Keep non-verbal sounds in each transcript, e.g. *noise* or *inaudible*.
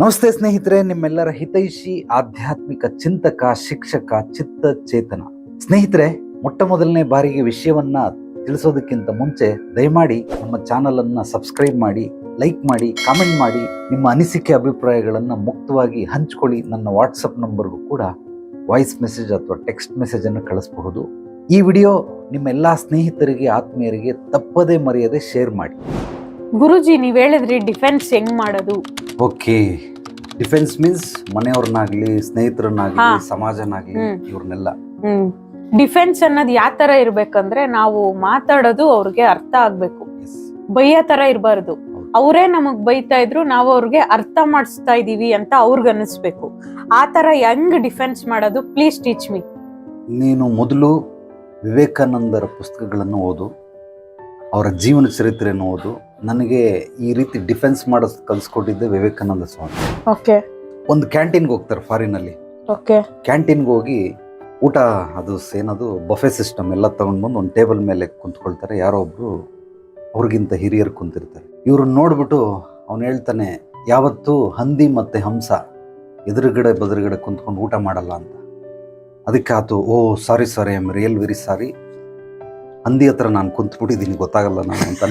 ನಮಸ್ತೆ ಸ್ನೇಹಿತರೆ ನಿಮ್ಮೆಲ್ಲರ ಹಿತೈಷಿ ಆಧ್ಯಾತ್ಮಿಕ ಚಿಂತಕ ಶಿಕ್ಷಕ ಚಿತ್ತ ಚೇತನ ಸ್ನೇಹಿತರೆ ಮೊಟ್ಟ ಮೊದಲನೇ ಬಾರಿಗೆ ವಿಷಯವನ್ನ ತಿಳಿಸೋದಕ್ಕಿಂತ ಮುಂಚೆ ದಯಮಾಡಿ ನಮ್ಮ ಚಾನಲ್ ಅನ್ನ ಸಬ್ಸ್ಕ್ರೈಬ್ ಮಾಡಿ ಲೈಕ್ ಮಾಡಿ ಕಾಮೆಂಟ್ ಮಾಡಿ ನಿಮ್ಮ ಅನಿಸಿಕೆ ಅಭಿಪ್ರಾಯಗಳನ್ನು ಮುಕ್ತವಾಗಿ ಹಂಚ್ಕೊಳ್ಳಿ. ನನ್ನ ವಾಟ್ಸಪ್ ನಂಬರ್ಗೂ ಕೂಡ ವಾಯ್ಸ್ ಮೆಸೇಜ್ ಅಥವಾ ಟೆಕ್ಸ್ಟ್ ಮೆಸೇಜ್ ಅನ್ನು ಕಳಿಸಬಹುದು. ಈ ವಿಡಿಯೋ ನಿಮ್ಮೆಲ್ಲಾ ಸ್ನೇಹಿತರಿಗೆ ಆತ್ಮೀಯರಿಗೆ ತಪ್ಪದೇ ಮರೆಯದೆ ಶೇರ್ ಮಾಡಿ. ಗುರುಜಿ ನೀವು ಹೇಳಿದ್ರಿ ಡಿಫೆನ್ಸ್ ಹೆಂಗ್ ಮಾಡೋದು? ಓಕೆ. ಡಿಫೆನ್ಸ್ ಮೀನ್ಸ್ ಮನೆಯವ್ರನ್ನಾಗ್ಲಿ ಸ್ನೇಹಿತರನ್ನಾಗ್ಲಿ. ಸಮಾಜನಾಗ್ಲಿ. ಇವ್ರನ್ನೆಲ್ಲ. ಡಿಫೆನ್ಸ್ ಅನ್ನೋದು ಯಾವ ತರ ಇರ್ಬೇಕಂದ್ರೆ ನಾವು ಮಾತಾಡೋದು ಅವ್ರಿಗೆ ಅರ್ಥ ಆಗ್ಬೇಕು. ಬೈಯೋ ತರ ಇರಬಾರ್ದು. ಅವರೇ ನಮಗ್ ಬೈತಾ ಇದ್ರು ನಾವು ಅವ್ರಿಗೆ ಅರ್ಥ ಮಾಡಿಸ್ತಾ ಇದೀವಿ ಅಂತ ಅವ್ರಿಗೆ ಅನಿಸ್ಬೇಕು ಆ ತರ ಹೆಂಗ್ ಡಿಫೆನ್ಸ್ ಮಾಡೋದು ಪ್ಲೀಸ್ ಟೀಚ್ ಮೀ ನೀನು ಮೊದಲು ವಿವೇಕಾನಂದರ ಪುಸ್ತಕಗಳನ್ನು ಓದು ಅವರ ಜೀವನ ಚರಿತ್ರೆಯನ್ನು ಓದು ನನಗೆ ಈ ರೀತಿ ಡಿಫೆನ್ಸ್ ಮಾಡೋದು ಕಲ್ಸ್ಕೊಟ್ಟಿದ್ದೆ ವಿವೇಕಾನಂದ ಸ್ವಾಮಿ. ಓಕೆ. ಒಂದು ಕ್ಯಾಂಟೀನ್ಗೆ ಹೋಗ್ತಾರೆ ಫಾರಿನಲ್ಲಿ ಓಕೆ. ಕ್ಯಾಂಟೀನ್ಗೆ ಹೋಗಿ ಊಟ ಅದು ಏನದು ಬಫೆ ಸಿಸ್ಟಮ್ ಎಲ್ಲ ತಗೊಂಡ್ ಬಂದು ಒಂದು ಟೇಬಲ್ ಮೇಲೆ ಕುಂತ್ಕೊಳ್ತಾರೆ. ಯಾರೋ ಒಬ್ರು ಅವ್ರಿಗಿಂತ ಹಿರಿಯರು ಕುಂತಿರ್ತಾರೆ. ಇವ್ರನ್ನ ನೋಡ್ಬಿಟ್ಟು ಅವನು ಹೇಳ್ತಾನೆ ಯಾವತ್ತೂ ಹಂದಿ ಮತ್ತೆ ಹಂಸ ಎದುರುಗಡೆ ಬದುರುಗಡೆ ಕುಂತ್ಕೊಂಡು ಊಟ ಮಾಡಲ್ಲ ಅಂತ. ಅದಕ್ಕೆ ಆತು ಓ sorry sorry I am real very sorry ಹಂದಿ ಹತ್ರ ನಾನು ಕುಂತ್ಬಿಟ್ಟಿದ್ದೀನಿ ಗೊತ್ತಾಗಲ್ಲ ನಾನು ಅಂತ.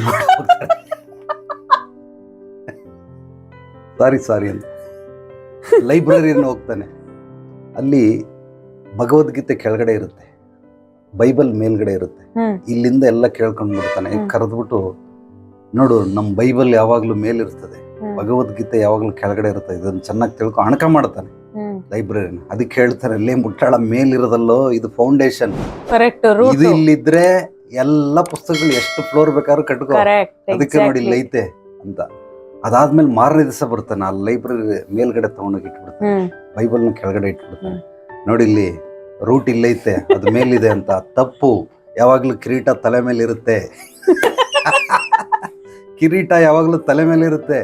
ಸಾರಿ ಸಾರಿ ಅಂತ. ಲೈಬ್ರರಿಯನ್ನು ಹೋಗ್ತಾನೆ. ಅಲ್ಲಿ ಭಗವದ್ಗೀತೆ ಕೆಳಗಡೆ ಇರುತ್ತೆ. ಬೈಬಲ್ ಮೇಲ್ಗಡೆ ಇರುತ್ತೆ. ಇಲ್ಲಿಂದ ಎಲ್ಲ ಕೇಳ್ಕೊಂಡು ಬಿಡ್ತಾನೆ. ಕರೆದ್ಬಿಟ್ಟು ನೋಡು ನಮ್ಮ ಬೈಬಲ್ ಯಾವಾಗಲೂ ಮೇಲಿರ್ತದೆ. ಭಗವದ್ಗೀತೆ ಯಾವಾಗಲೂ ಕೆಳಗಡೆ ಇರುತ್ತೆ. ಇದನ್ನು ಚೆನ್ನಾಗಿ ತಿಳ್ಕೊ ಅಣಕ ಮಾಡ್ತಾನೆ. ಲೈಬ್ರರಿ ಲೈಬ್ರರಿನ. ಅದಕ್ಕೆ ಹೇಳ್ತಾರೆ ಅಲ್ಲೇ ಮುಟ್ಟಾಳ ಮೇಲಿರೋದಲ್ಲೋ ಇದು ಫೌಂಡೇಶನ್ ಇದು ಇಲ್ಲಿದ್ರೆ ಎಲ್ಲ ಪುಸ್ತಕಗಳು ಎಷ್ಟು ಫ್ಲೋರ್ ಬೇಕಾದ್ರೂ ಕಟ್ಕೋ. ಅದಕ್ಕೆ ನೋಡಿ ಇಲ್ಲೈತೆ ಅಂತ. ಅದಾದ್ಮೇಲೆ ಮಾರನೇ ದಿವಸ ಬರ್ತಾನೆ ಆ ಲೈಬ್ರರಿ ಮೇಲ್ಗಡೆ ತಗೊಂಡೋಗಿ ಇಟ್ಬಿಡ್ತಾನೆ. ಬೈಬಲ್ನ ಕೆಳಗಡೆ ಇಟ್ಬಿಡ್ತಾನೆ. ನೋಡಿ ಇಲ್ಲಿ ರೂಟ್ ಇಲ್ಲೈತೆ ಅದು ಮೇಲಿದೆ ಅಂತ. ತಪ್ಪು. ಯಾವಾಗ್ಲೂ ಕಿರೀಟ ತಲೆ ಮೇಲೆ ಇರುತ್ತೆ. *laughs* ಕಿರೀಟ ಯಾವಾಗ್ಲೂ ತಲೆ ಮೇಲೆ ಇರುತ್ತೆ.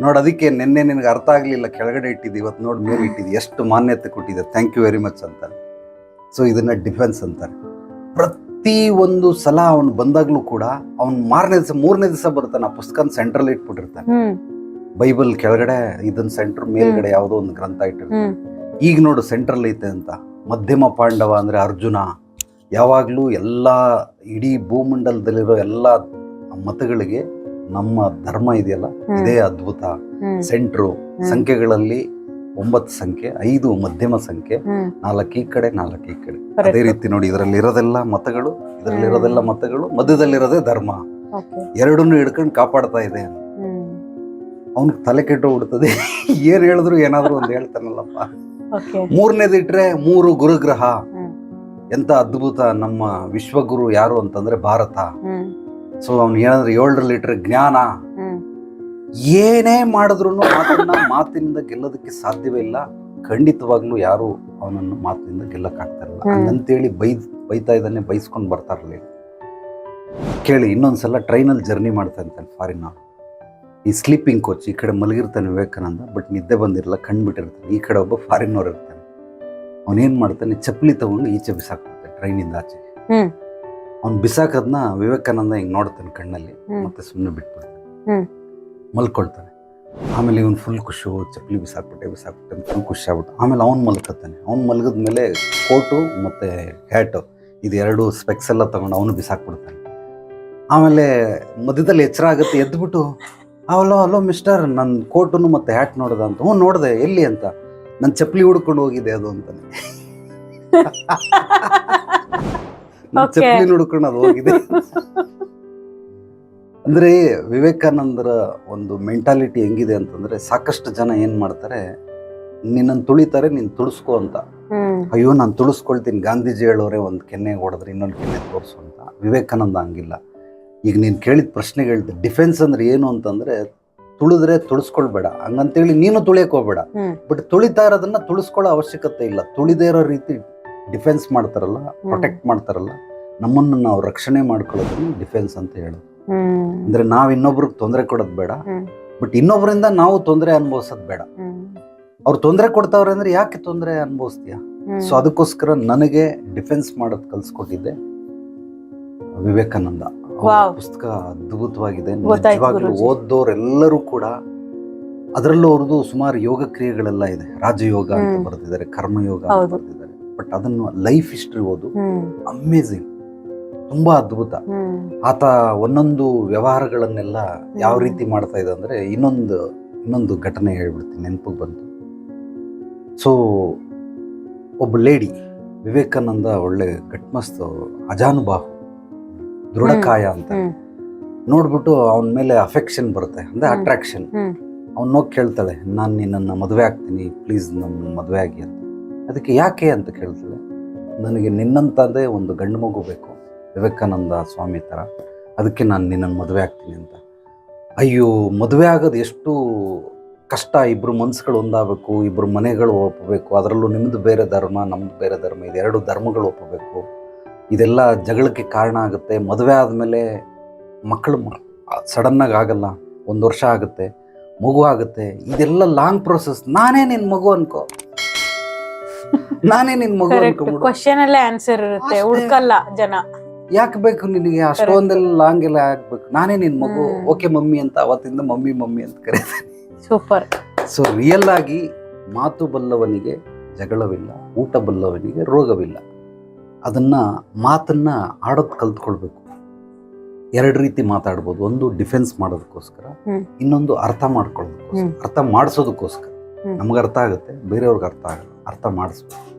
ನೋಡ್ ಅದಕ್ಕೆ ನಿನ್ನೆ ನಿನಗೆ ಅರ್ಥ ಆಗ್ಲಿಲ್ಲ ಕೆಳಗಡೆ ಇಟ್ಟಿದ್ದೆ ಇವತ್ತು ನೋಡಿ ಮೇಲೆ ಇಟ್ಟಿದ್ದೆ. ಎಷ್ಟು ಮಾನ್ಯತೆ ಕೊಟ್ಟಿದೆ. ಥ್ಯಾಂಕ್ ಯು ವೆರಿ ಮಚ್ ಅಂತ ಸೊ ಇದನ್ನ ಡಿಫೆನ್ಸ್ ಅಂತಾರೆ. ಪ್ರತಿ ಒಂದು ಸಲ ಅವನು ಬಂದಾಗ್ಲೂ ಕೂಡ ಅವ್ನು ಮಾರನೇ ದಿವಸ ಮೂರನೇ ದಿವಸ ಬರ್ತಾನೆ ಆ ಪುಸ್ತಕ ಸೆಂಟ್ರಲ್ ಇಟ್ಬಿಟ್ಟಿರ್ತಾನೆ. ಬೈಬಲ್ ಕೆಳಗಡೆ ಇದನ್ನ ಸೆಂಟರ್ ಮೇಲ್ಗಡೆ ಯಾವುದೋ ಒಂದು ಗ್ರಂಥ ಇಟ್ಟಿರ್ತಾನೆ. ಈಗ ನೋಡು ಸೆಂಟ್ರಲ್ ಐತೆ ಅಂತ. ಮಧ್ಯಮ ಪಾಂಡವ ಅಂದ್ರೆ ಅರ್ಜುನ. ಯಾವಾಗಲೂ ಎಲ್ಲ ಇಡೀ ಭೂಮಂಡಲದಲ್ಲಿರೋ ಎಲ್ಲ ಮತಗಳಿಗೆ ನಮ್ಮ ಧರ್ಮ ಇದೆಯಲ್ಲ. ಇದೇ ಅದ್ಭುತ. ಸೆಂಟ್ರು ಸಂಖ್ಯೆಗಳಲ್ಲಿ ಒಂಬತ್ತು ಸಂಖ್ಯೆ ಐದು ಮಧ್ಯಮ ಸಂಖ್ಯೆ ನಾಲ್ಕು ಈ ಕಡೆ ನಾಲ್ಕು ಈ ಕಡೆ. ಅದೇ ರೀತಿ ನೋಡಿ ಇದರಲ್ಲಿ ಇರೋದೆಲ್ಲ ಮತಗಳು ಇದರಲ್ಲಿ ಇರೋದೆಲ್ಲ ಮತಗಳು ಮಧ್ಯದಲ್ಲಿರೋದೇ ಧರ್ಮ. ಎರಡನ್ನೂ ಹಿಡ್ಕೊಂಡು ಕಾಪಾಡ್ತಾ ಇದೆ ಅವನ್ ತಲೆ ಕೆಟ್ಟು ಬಿಡ್ತದೆ ಏನ್ ಹೇಳಿದ್ರು ಏನಾದ್ರು ಒಂದು ಹೇಳ್ತಾನಲ್ಲಪ್ಪ. ಮೂರನೇದು ಇಟ್ರೆ ಮೂರು ಗುರುಗ್ರಹ. ಎಂತ ಅದ್ಭುತ ನಮ್ಮ ವಿಶ್ವಗುರು ಯಾರು ಅಂತಂದ್ರೆ ಭಾರತ. ಸೊ ಅವ್ನು ಏನಂದ್ರೆ ಏಳರಲ್ಲಿ ಇಟ್ರೆ ಜ್ಞಾನ. ಏನೇ ಮಾಡಿದ್ರು ಅದನ್ನ ಮಾತಿನಿಂದ ಗೆಲ್ಲೋದಕ್ಕೆ ಸಾಧ್ಯವೇ ಇಲ್ಲ. ಖಂಡಿತವಾಗ್ಲೂ ಯಾರು ಅವನನ್ನು ಮಾತಿನಿಂದ ಗೆಲ್ಲಕ್ಕಾಗ್ತಾರಲ್ಲ. ಹಂಗಂತೇಳಿ ಬೈ ಬೈತಾ ಇದ್ದಾನೆ ಬೈಸ್ಕೊಂಡು ಬರ್ತಾರಲ್ಲ ಕೇಳಿ ಇನ್ನೊಂದ್ಸಲ ಟ್ರೈನಲ್ಲಿ ಜರ್ನಿ ಮಾಡ್ತಾ ಇರ್ತಾನೆ ಫಾರಿನ್ ಈ ಸ್ಲೀಪಿಂಗ್ ಕೋಚ್ ಈ ಕಡೆ ಮಲಗಿರ್ತಾನೆ ವಿವೇಕಾನಂದ ಬಟ್ ನಿದ್ದೆ ಬಂದಿರಲ್ಲ ಕಣ್ಣು ಬಿಟ್ಟಿರ್ತಾನೆ ಈ ಕಡೆ ಒಬ್ಬ ಫಾರಿನ್ನವ್ರು ಇರ್ತಾನೆ. ಅವನೇನ್ ಮಾಡ್ತಾನೆ ಚಪ್ಪಲಿ ತಗೊಂಡು ಈಚೆ ಬಿಸಾಕ್ಬಿಡ್ತಾನೆ ಟ್ರೈನಿಂದ ಆಚೆ. ಅವ್ನು ಬಿಸಾಕದ್ನ ವಿವೇಕಾನಂದ ಹಿಂಗೆ ನೋಡ್ತಾನೆ ಕಣ್ಣಲ್ಲಿ ಮತ್ತೆ ಸುಮ್ಮನೆ ಬಿಟ್ಬಿಡ್ತಾನೆ. ಮಲ್ಕೊಳ್ತಾನೆ. ಆಮೇಲೆ ಇವನು ಫುಲ್ ಖುಷಿ ಚಪ್ಪಲಿ ಬಿಸಾಕ್ಬಿಟ್ಟೆ ಬಿಸಾಕ್ಬಿಟ್ಟೆ ಫುಲ್ ಖುಷಿ ಆಗ್ಬಿಟ್ಟು ಆಮೇಲೆ ಅವ್ನು ಮಲ್ಕತ್ತಾನೆ. ಅವ್ನು ಮಲಗಿದ ಮೇಲೆ ಕೋಟು ಮತ್ತು ಹ್ಯಾಟು ಇದು ಎರಡು ಸ್ಪೆಕ್ಸ್ ಎಲ್ಲ ತಗೊಂಡು ಅವನು ಬಿಸಾಕ್ಬಿಡ್ತಾನೆ. ಆಮೇಲೆ ಮಧ್ಯದಲ್ಲಿ ಎಚ್ಚರ ಆಗುತ್ತೆ ಎದ್ದುಬಿಟ್ಟು ಅವಲೋ ಅಲೋ ಮಿಸ್ಟರ್ ನನ್ನ ಕೋಟುನು ಮತ್ತು ಹ್ಯಾಟ್ ನೋಡ್ದ ಅಂತ. ಹ್ಞೂ ನೋಡಿದೆ ಎಲ್ಲಿ ಅಂತ? ನನ್ನ ಚಪ್ಪಲಿ ಹುಡ್ಕೊಂಡು ಹೋಗಿದೆ ಅದು ಅಂತಾನೆ. *laughs* ನನ್ನ. ಚಪ್ಪಲಿ ಹುಡ್ಕೊಂಡು ಅದು ಹೋಗಿದೆ. *laughs* ಅಂದ್ರೆ ವಿವೇಕಾನಂದರ ಒಂದು ಮೆಂಟಾಲಿಟಿ ಹೆಂಗಿದೆ ಅಂತಂದರೆ ಸಾಕಷ್ಟು ಜನ ಏನು ಮಾಡ್ತಾರೆ ನಿನ್ನನ್ನು ತುಳಿತಾರೆ ನೀನು ತುಳಿಸ್ಕೊ ಅಂತ. ಅಯ್ಯೋ ನಾನು ತುಳಿಸ್ಕೊಳ್ತೀನಿ. ಗಾಂಧೀಜಿ ಹೇಳೋರೆ ಒಂದು ಕೆನ್ನೆ ಹೊಡೆದ್ರೆ ಇನ್ನೊಂದು ಕೆನ್ನೆ ತೋರಿಸು ಅಂತ. ವಿವೇಕಾನಂದ ಹಂಗಿಲ್ಲ. ಈಗ ನೀನು ಕೇಳಿದ ಪ್ರಶ್ನೆಗೆ ಹೇಳ್ದೆ ಡಿಫೆನ್ಸ್ ಅಂದ್ರೆ ಏನು ಅಂತಂದರೆ ತುಳಿದ್ರೆ ತುಳಿಸ್ಕೊಳ್ಬೇಡ. ಹಂಗಂತೇಳಿ ನೀನು ತುಳಿಯಕ್ಕೆ ಹೋಗ್ಬೇಡ. ಬಟ್ ತುಳಿತಾ ಇರೋದನ್ನ ತುಳಿಸ್ಕೊಳ್ಳೋ ಅವಶ್ಯಕತೆ ಇಲ್ಲ. ತುಳಿದೇ ಇರೋ ರೀತಿ ಡಿಫೆನ್ಸ್ ಮಾಡ್ತಾರಲ್ಲ ಪ್ರೊಟೆಕ್ಟ್ ಮಾಡ್ತಾರಲ್ಲ ನಮ್ಮನ್ನು ನಾವು ರಕ್ಷಣೆ ಮಾಡ್ಕೊಳ್ಳೋದನ್ನು ಡಿಫೆನ್ಸ್ ಅಂತ ಹೇಳೋದು. ಅಂದ್ರೆ ನಾವು ಇನ್ನೊಬ್ರಿಗೆ ತೊಂದರೆ ಕೊಡೋದು ಬೇಡ. ಬಟ್ ಇನ್ನೊಬ್ಬರಿಂದ ನಾವು ತೊಂದರೆ ಅನುಭವಿಸೋದು ಬೇಡ. ಅವ್ರು ತೊಂದರೆ ಕೊಡ್ತಾವ್ರೆ ಅಂದ್ರೆ ಯಾಕೆ ತೊಂದರೆ ಅನುಭವಿಸ್ತೀಯ? ಸೊ ಅದಕ್ಕೋಸ್ಕರ ನನಗೆ ಡಿಫೆನ್ಸ್ ಮಾಡೋದು ಕಲ್ಸ್ಕೊಟ್ಟಿದ್ದೆ ವಿವೇಕಾನಂದ. ಪುಸ್ತಕ ಅದ್ಭುತವಾಗಿದೆ. ನಿಜವಾಗ್ಲೂ. ಓದ್ದೋರೆಲ್ಲರೂ ಕೂಡ ಅದರಲ್ಲೂ ಅವ್ರದ್ದು ಸುಮಾರು ಯೋಗ ಕ್ರಿಯೆಗಳೆಲ್ಲ ಇದೆ. ರಾಜಯೋಗ ಅಂತ ಬರ್ತಿದ್ದಾರೆ ಬರೆದಿದ್ದಾರೆ ಕರ್ಮಯೋಗ ಅಂತ. ಬರೆದಿದ್ದಾರೆ. ಬಟ್ ಅದನ್ನು ಲೈಫ್ ಹಿಸ್ಟ್ರಿ ಓದು ಅಮೇಝಿಂಗ್. ತುಂಬಾ ಅದ್ಭುತ. ಆತ ಒಂದೊಂದು ವ್ಯವಹಾರಗಳನ್ನೆಲ್ಲ ಯಾವ ರೀತಿ ಮಾಡ್ತಾ ಇದ್ದ ಅಂದ್ರೆ ಇನ್ನೊಂದು ಇನ್ನೊಂದು ಘಟನೆ ಹೇಳ್ಬಿಡ್ತೀನಿ ನೆನಪಿಗೆ ಬಂತು. ಸೊ ಒಬ್ಬ ಲೇಡಿ ವಿವೇಕಾನಂದ ಒಳ್ಳೆ ಘಟ್ಮಸ್ತು ಅಜಾನುಬಾಹು ದೃಢಕಾಯ ಅಂತ. ನೋಡ್ಬಿಟ್ಟು ಅವನ ಮೇಲೆ ಅಫೆಕ್ಷನ್ ಬರುತ್ತೆ ಅಂದ್ರೆ ಅಟ್ರಾಕ್ಷನ್ ಹ್ಮ್. ಅವ್ನು ಹೋಗಿ ಕೇಳ್ತಾಳೆ ನಾನು ನಿನ್ನನ್ನು ಮದುವೆ ಆಗ್ತೀನಿ ಪ್ಲೀಸ್ ನನ್ನ ಮದುವೆ ಆಗಿ ಅಂತ. ಅದಕ್ಕೆ ಯಾಕೆ ಅಂತ ಕೇಳ್ತಾಳೆ ನನಗೆ ನಿನ್ನಂತದೇ ಒಂದು ಗಂಡು ಮಗು ಬೇಕು. ವಿವೇಕಾನಂದ ಸ್ವಾಮಿ ಥರ. ಅದಕ್ಕೆ ನಾನು ನಿನ್ನನ್ನು ಮದುವೆ ಆಗ್ತೀನಿ ಅಂತ. ಅಯ್ಯೋ ಮದುವೆ ಆಗೋದು ಎಷ್ಟು ಕಷ್ಟ. ಇಬ್ಬರು ಮನ್ಸುಗಳು ಒಂದಾಗಬೇಕು ಇಬ್ಬರು ಮನೆಗಳು ಒಪ್ಪಬೇಕು ಅದರಲ್ಲೂ ನಿಮ್ಮದು ಬೇರೆ ಧರ್ಮ ನಮ್ಮದು ಬೇರೆ ಧರ್ಮ. ಇದೆರಡು ಧರ್ಮಗಳು ಒಪ್ಪಬೇಕು ಇದೆಲ್ಲ ಜಗಳಕ್ಕೆ ಕಾರಣ ಆಗುತ್ತೆ. ಮದುವೆ ಆದಮೇಲೆ ಮಕ್ಕಳು ಸಡನ್ನಾಗಿ ಆಗಲ್ಲ. ಒಂದು ವರ್ಷ ಆಗುತ್ತೆ. ಮಗು ಆಗುತ್ತೆ. ಇದೆಲ್ಲ ಲಾಂಗ್ ಪ್ರೊಸೆಸ್. ನಾನೇ ನಿನ್ನ ಮಗು ಅನ್ಕೋ. ನಾನೇ ನಿನ್ನ ಮಗು ಅನ್ಕೋ ಕ್ವಶನ್ ಅಲ್ಲೇ ಆನ್ಸರ್ ಇರುತ್ತೆ. ಹುಡ್ಕಲ್ಲ ಜನ. ಯಾಕೆ ಬೇಕು ನಿನಗೆ ಅಷ್ಟೊಂದೆಲ್ಲ ಲಾಂಗ್ ಎಲ್ಲ ಆಗ್ಬೇಕು. ನಾನೇ ನಿನ್ ಮಗು. ಓಕೆ ಮಮ್ಮಿ ಅಂತ ಅವತ್ತಿಂದ ಮಮ್ಮಿ ಮಮ್ಮಿ ಅಂತ ಕರೀತೀನಿ. ಸೂಪರ್ ಸೊ ರಿಯಲ್ ಆಗಿ ಮಾತು ಬಲ್ಲವನಿಗೆ ಜಗಳವಿಲ್ಲ ಊಟ ಬಲ್ಲವನಿಗೆ ರೋಗವಿಲ್ಲ. ಅದನ್ನ ಮಾತನ್ನ ಆಡೋದು ಕಲ್ತ್ಕೊಳ್ಬೇಕು. ಎರಡು ರೀತಿ ಮಾತಾಡ್ಬೋದು. ಒಂದು ಡಿಫೆನ್ಸ್ ಮಾಡೋದಕ್ಕೋಸ್ಕರ ಇನ್ನೊಂದು ಅರ್ಥ ಮಾಡ್ಕೊಳ್ಳೋದಕ್ಕೋಸ್ಕರ. ಅರ್ಥ ಮಾಡಿಸೋದಕ್ಕೋಸ್ಕರ. ನಮ್ಗೆ ಅರ್ಥ ಆಗುತ್ತೆ. ಬೇರೆಯವ್ರಿಗೆ ಅರ್ಥ ಆಗಲ್ಲ. ಅರ್ಥ ಮಾಡಿಸ್ಬೇಕು.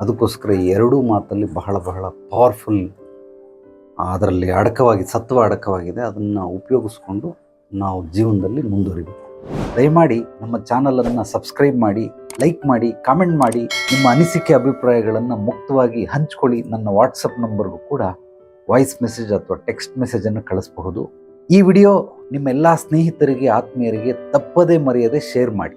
ಅದಕ್ಕೋಸ್ಕರ ಈ ಎರಡೂ ಮಾತಲ್ಲಿ ಬಹಳ ಬಹಳ ಪವರ್ಫುಲ್ ಅದರಲ್ಲಿ ಅಡಕವಾಗಿ, ಸತ್ವ ಅಡಕವಾಗಿದೆ. ಅದನ್ನು ಉಪಯೋಗಿಸ್ಕೊಂಡು ನಾವು ಜೀವನದಲ್ಲಿ ಮುಂದುವರಿಬೇಕು. ದಯಮಾಡಿ ನಮ್ಮ ಚಾನಲನ್ನು ಸಬ್ಸ್ಕ್ರೈಬ್ ಮಾಡಿ, ಲೈಕ್ ಮಾಡಿ, ಕಾಮೆಂಟ್ ಮಾಡಿ, ನಿಮ್ಮ ಅನಿಸಿಕೆ, ಅಭಿಪ್ರಾಯಗಳನ್ನು ಮುಕ್ತವಾಗಿ ಹಂಚ್ಕೊಳ್ಳಿ. ನನ್ನ ವಾಟ್ಸಪ್ ನಂಬರ್ಗೂ ಕೂಡ ವಾಯ್ಸ್ ಮೆಸೇಜ್ ಅಥವಾ ಟೆಕ್ಸ್ಟ್ ಮೆಸೇಜನ್ನು ಕಳಿಸಬಹುದು. ಈ ವಿಡಿಯೋ ನಿಮ್ಮೆಲ್ಲ ಸ್ನೇಹಿತರಿಗೆ, ಆತ್ಮೀಯರಿಗೆ ತಪ್ಪದೇ ಮರೆಯದೆ ಶೇರ್ ಮಾಡಿ.